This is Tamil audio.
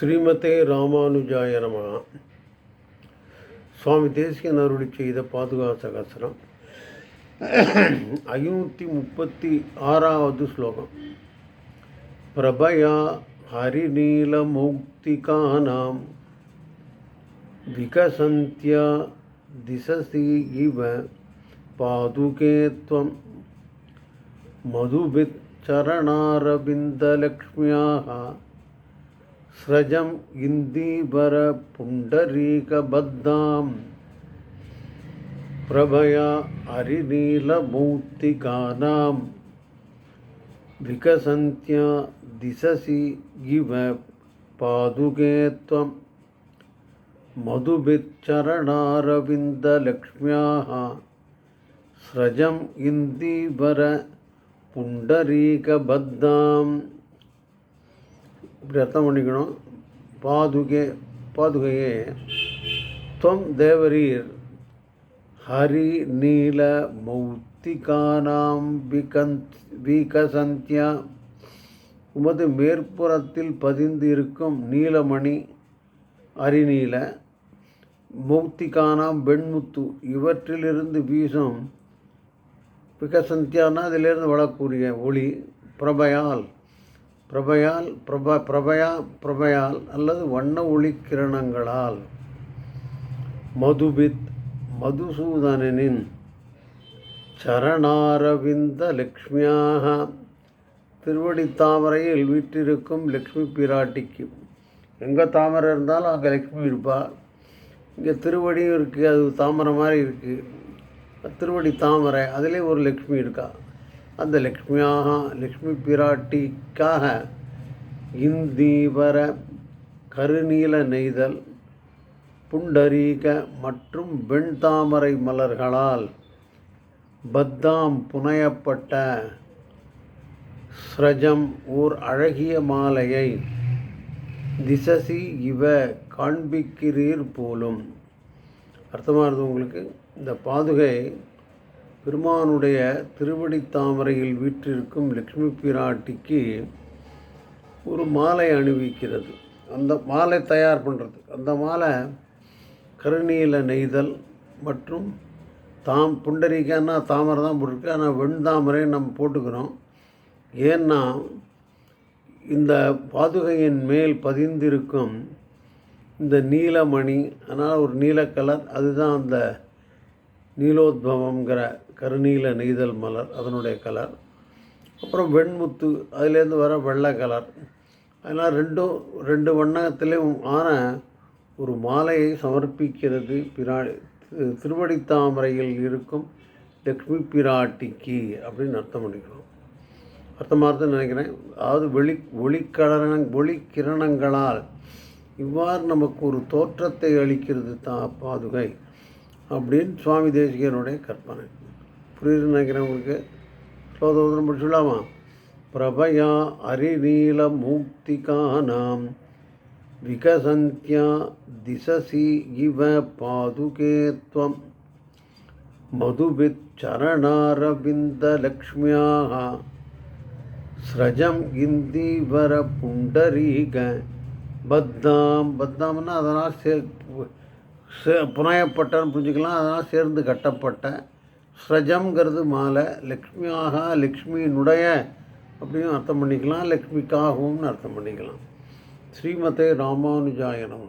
శ్రీమతే రామానుజాయ నమ స్వామి தேசிக அருளி செய்த பாதுகா சகசரம் ஐநூற்றி முப்பத்தி ஆறாவது ஸ்லோகம் பிரபயா ஹரிநீலமௌக்திகானாம் விகசந்தியா திசசி இவ பாதுகே துவம் மதுபிச்சரணாரபிந்தலக்ஷ்மியாக व्रजम् इन्दीवरपुण्डरीकबद्धां प्रभया हरिनीलमूर्तिकानां। विकसन्त्या दिशसि इव पादुके त्वं। मधुभिच्चरणारविन्दलक्ष्म्याः स्रजम् इन्दीवर இப்படி அர்த்தம் பண்ணிக்கணும். பாதுகே பாதுகையே துவம் தேவரீர் ஹரி நீல மௌத்திகானாம் விகந்த் விகசந்தியா உமது மேற்புறத்தில் பதிந்து இருக்கும் நீலமணி அரிநீல மௌத்திகானாம் வெண்முத்து இவற்றிலிருந்து வீசும் விகசந்தியானா அதிலிருந்து வளரக்கூடிய ஒளி பிரபையால் பிரபையால் பிரப பிரபயா பிரபையால் அல்லது வண்ண ஒளி கிரணங்களால் மதுபித் மதுசூதனனின் சரணாரவிந்த லக்ஷ்மியாக திருவடி தாமரையில் வீற்றிருக்கும் லக்ஷ்மி பிராட்டிக்கு. எங்கே தாமரை இருந்தாலும் அங்கே லக்ஷ்மி இருப்பாள் இங்கே திருவடியும் இருக்குது அது தாமரை மாதிரி இருக்குது திருவடி தாமரை அதிலே ஒரு லக்ஷ்மி இருக்கா. அந்த லக்ஷ்மியாக லக்ஷ்மி பிராட்டிக்காக இந்தீவர கருநீல நெய்தல் புண்டரீக மற்றும் வெண்தாமரை மலர்களால் பத்தாம் புனையப்பட்ட ஸ்ரஜம் ஓர் அழகிய மாலையை திசசி இவ காண்பிக்கிறீர் போலும். அர்த்தமானது உங்களுக்கு? இந்த பாதுகை பெருமானுடைய திருவடி தாமரையில் வீற்றிருக்கும் லக்ஷ்மி பிராட்டிக்கு ஒரு மாலை அணிவிக்கிறது. அந்த மாலை தயார் பண்ணுறது அந்த மாலை கருநீல நெய்தல் மற்றும் தாம் புண்டரிக்கானா தாமரை தான் போட்டிருக்கு. ஆனால் வெண் நம்ம போட்டுக்கிறோம். ஏன்னா இந்த பாதுகையின் மேல் பதிந்திருக்கும் இந்த நீலமணி அதனால் ஒரு நீல கலர் அதுதான் அந்த நீலோத்பவங்கிற கருநீல நெய்தல் மலர் அதனுடைய கலர் அப்புறம் வெண்முத்து அதுலேருந்து வர வெள்ளை கலர் அதனால் ரெண்டும் ரெண்டு வண்ணத்திலையும் ஆன ஒரு மாலையை சமர்ப்பிக்கிறது பிரா திருவடி தாமரையில் இருக்கும் லக்ஷ்மி பிராட்டிக்கு அப்படின்னு அர்த்தம் பண்ணிக்கிறோம். அர்த்தமாகத்தான் நினைக்கிறேன். அதாவது வெளி ஒளிக்கலன ஒளிக்கிரணங்களால் இவ்வாறு நமக்கு ஒரு தோற்றத்தை அளிக்கிறது தா பாதுகை அப்படின்னு சுவாமி தேசிகனுடைய கற்பனை. புரியுதுன்னு நினைக்கிறேன் உங்களுக்கு ஸ்லோதோதரம் படிச்சுடலாமா பிரபயா அரிநீல மூக்திகானாம் விகசந்தியா திசசி இவ பாதுகே त्वं மதுபிச்சரணாரவிந்தலக்ஷ்மியாக ஸ்ரஜம் இந்திவர புண்டரீக பத்தாம். பத்தாம்னா அதனால் சே புனையப்பட்டன்னு புரிஞ்சுக்கலாம். அதனால் சேர்ந்து கட்டப்பட்ட ஸ்ரஜம்ங்கிறது மாலை லக்ஷ்மியாக லக்ஷ்மியினுடைய அப்படின்னு அர்த்தம் பண்ணிக்கலாம் லக்ஷ்மிக்காகவும்னு அர்த்தம் பண்ணிக்கலாம். ஸ்ரீமதே ராமானுஜாய நம